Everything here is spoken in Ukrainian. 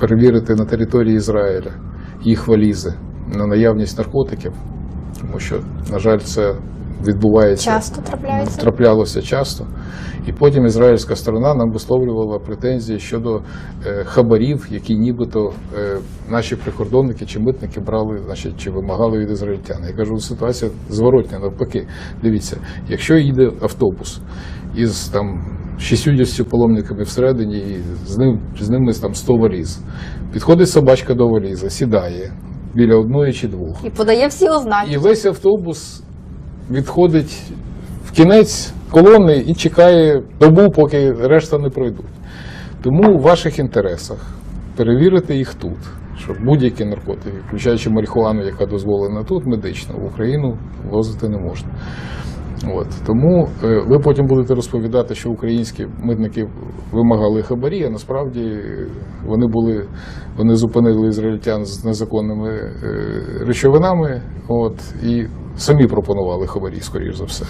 перевірити на території Ізраїля їх валізи на наявність наркотиків, тому що, на жаль, це відбувається Часто трапляється? траплялося часто. І потім ізраїльська сторона нам висловлювала претензії щодо е, хабарів, які нібито е, наші прикордонники чи митники брали, значить, чи вимагали від ізраїльтян. Я кажу, ситуація зворотня, навпаки. Дивіться, якщо їде автобус із там 60 паломниками всередині, і з ним з ними там 100 валіз. Підходить собачка до валіза, сідає біля одної чи двох. І подає всі ознаки. І весь автобус відходить в кінець колони і чекає добу, поки решта не пройдуть. Тому в ваших інтересах перевірити їх тут, щоб будь-які наркотики, включаючи марихуану, яка дозволена тут, медично, в Україну возити не можна. От. Тому е, ви потім будете розповідати, що українські митники вимагали хабарі, а насправді вони були, вони зупинили ізраїльтян з незаконними е, речовинами, от, і самі пропонували хабарі, скоріш за все.